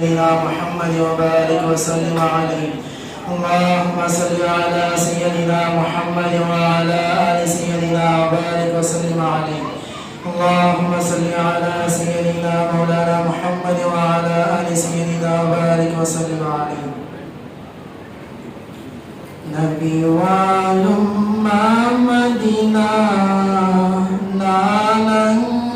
سيدنا محمد وبارك وسلم عليه. اللهم صل على سيدنا محمد وعلى آل سيدنا وبارك وسلم عليه. اللهم صل على سيدنا مولانا محمد وعلى آل سيدنا وبارك وسلم عليه. نبي والأمة مدينة نالن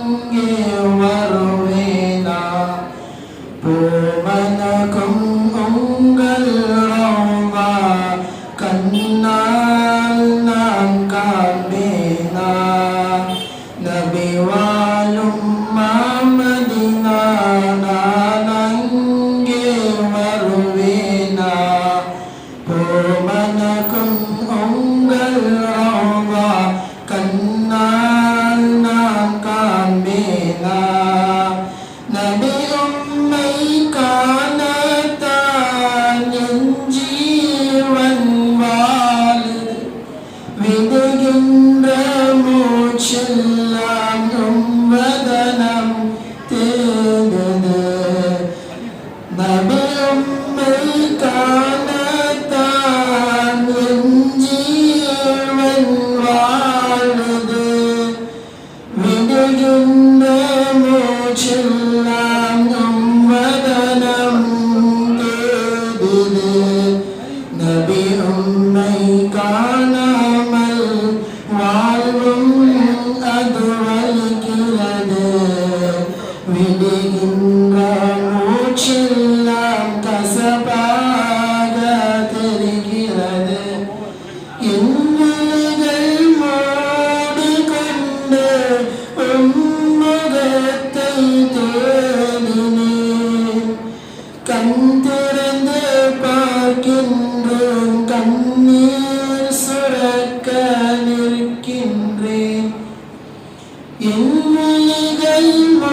விடுகின்ற மூச்செல்லாம் கசப்பாக தெரிகிறது. எண்ணிகள் மாடு கொண்டு முகத்தை தேடினேன். கண் திறந்து பார்க்கின்றோம் கண்ணீர் மா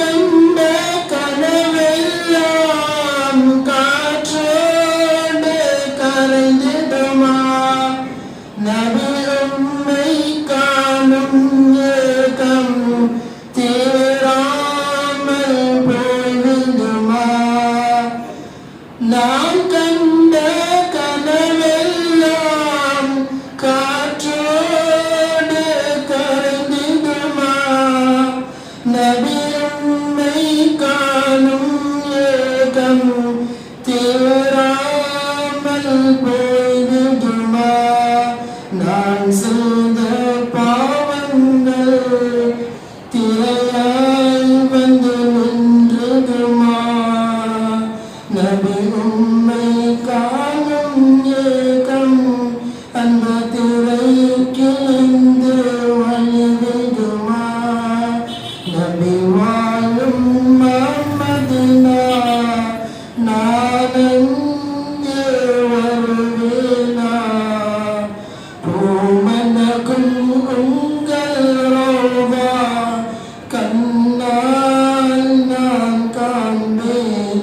também and some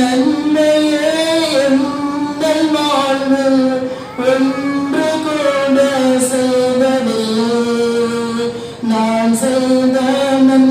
நன்மையே எங்கள் வாழ்வு ஒன்று கூட செய்ததே நான் செய்த நன்மை